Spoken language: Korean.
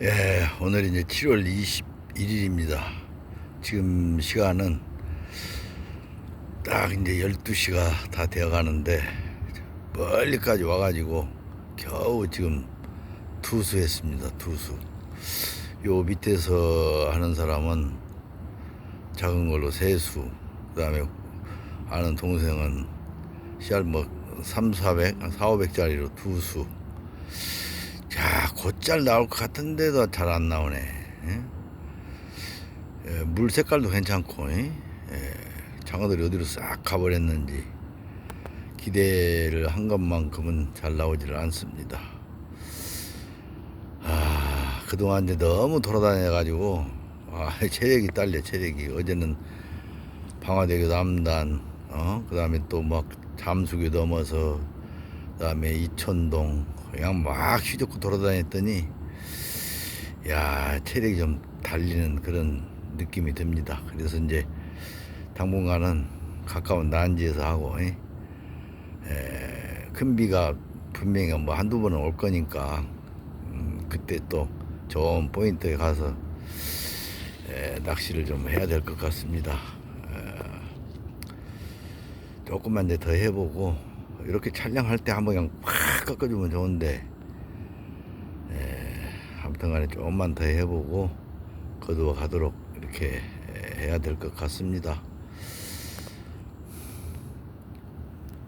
예, 오늘 이제 7월 21일입니다. 지금 시간은 딱 이제 12시가 다 되어 가는데 멀리까지 와가지고 겨우 지금 투수했습니다. 투수. 요 밑에서 하는 사람은 작은 걸로 세수, 그 다음에 아는 동생은 씨알 뭐 3, 400, 4, 500짜리로 투수. 자, 곧잘 나올 것 같은데도 잘 안 나오네. 예? 예, 물 색깔도 괜찮고, 예? 예, 장어들이 어디로 싹 가버렸는지 기대를 한 것만큼은 잘 나오지를 않습니다. 아, 그동안 이제 너무 돌아다녀가지고, 아, 체력이 딸려, 체력이. 어제는 방화대교 남단, 어, 그 다음에 또 막 잠수교 넘어서, 그 다음에 이천동, 그냥 막 휘젓고 돌아다녔더니, 야, 체력이 좀 달리는 그런 느낌이 듭니다. 그래서 이제 당분간은 가까운 난지에서 하고, 예? 에, 큰 비가 분명히 뭐 한두 번은 올 거니까, 음, 그때 또 좋은 포인트에 가서 에, 낚시를 좀 해야 될 것 같습니다. 에, 조금만 더 해보고 이렇게 촬영할 때 한번 그냥 팍 꺾어주면 좋은데 에, 아무튼 간에 조금만 더 해보고 거두어 가도록 이렇게 에, 해야 될 것 같습니다.